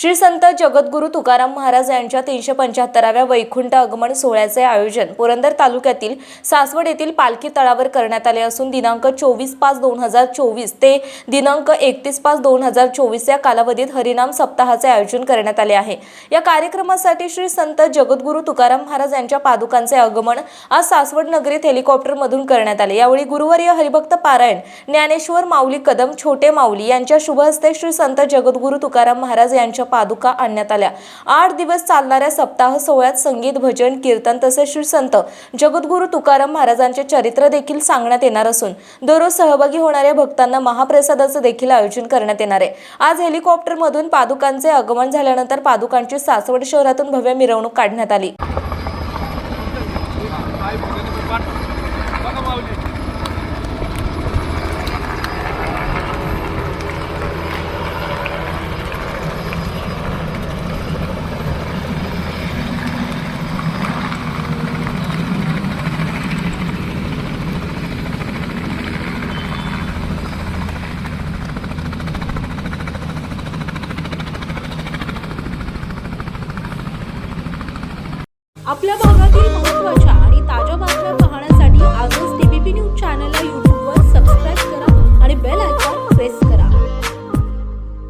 श्री संत जगद्गुरू तुकाराम महाराज यांच्या तीनशे पंच्याहत्तराव्या वैकुंठ आगमन सोहळ्याचे आयोजन पुरंदर तालुक्यातील सासवड येथील पालखी तळावर करण्यात आले असून दिनांक चोवीस पाच दोन हजार चोवीस ते दिनांक एकतीस पाच दोन हजार चोवीस या कालावधीत हरिनाम सप्ताहाचे आयोजन करण्यात आले आहे. या कार्यक्रमासाठी श्री संत जगद्गुरू तुकाराम महाराज यांच्या पादुकांचे आगमन आज सासवड नगरीत हेलिकॉप्टरमधून करण्यात आले. यावेळी गुरुवर्य हरिभक्त पारायण ज्ञानेश्वर माऊली कदम छोटे माऊली यांच्या शुभहस्ते श्री संत जगद्गुरू तुकाराम महाराज यांच्या पादुका आणण्यात आल्या. आठ दिवस चालणाऱ्या सप्ताह सोहळ्यात संगीत भजन कीर्तन तसेच श्रीसंत जगद्गुरु जगद्गुरू तुकाराम महाराजांचे चरित्र देखील सांगण्यात येणार असून दररोज सहभागी होणाऱ्या भक्तांना महाप्रसादाचं देखील आयोजन करण्यात येणार आहे. आज हेलिकॉप्टरमधून पादुकांचे आगमन झाल्यानंतर पादुकांची सासवड शहरातून भव्य मिरवणूक काढण्यात आली. आपल्या भागातील महत्त्वाच्या आणि ताज्या बातम्या पाहण्यासाठी आजच डीबीपी न्यूज चॅनलला